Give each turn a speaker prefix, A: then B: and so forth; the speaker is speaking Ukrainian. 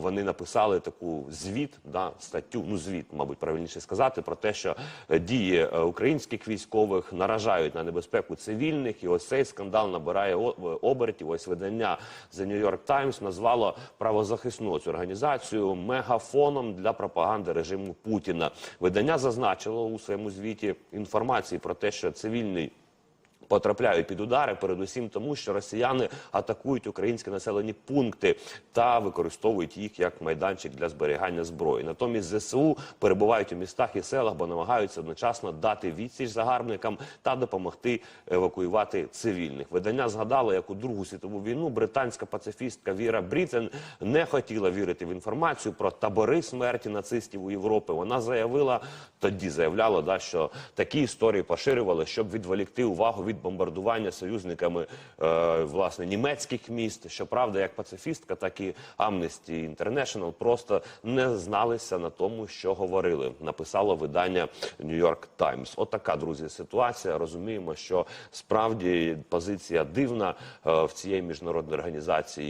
A: вони написали таку звіт, да, статтю, ну звіт, мабуть, правильніше сказати, про те, що е, дії е, українських військових наражають на небезпеку цивільних, і ось цей скандал набирає обертів. Ось видання The New York Times назвало правозахисну цю організацію мегафоном для пропаганди режиму Путіна. Видання зазначило у своєму звіті інформації про те, що цивільний потрапляють під удари, передусім тому, що росіяни атакують українські населені пункти та використовують їх як майданчик для зберігання зброї. Натомість ЗСУ перебувають у містах і селах, бо намагаються одночасно дати відсіч загарбникам та допомогти евакуювати цивільних. Видання згадало, як у Другу світову війну британська пацифістка Віра Брітен не хотіла вірити в інформацію про табори смерті нацистів у Європі. Вона заявила тоді, заявляла, да, що такі історії поширювали, щоб відволікти увагу від бомбардування союзниками е, власне німецьких міст. Щоправда, як пацифістка, так і Amnesty International просто не зналися на тому, що говорили. Написало видання New York Times. Отака, друзі, ситуація. Розуміємо, що справді позиція дивна е, в цієї міжнародної організації.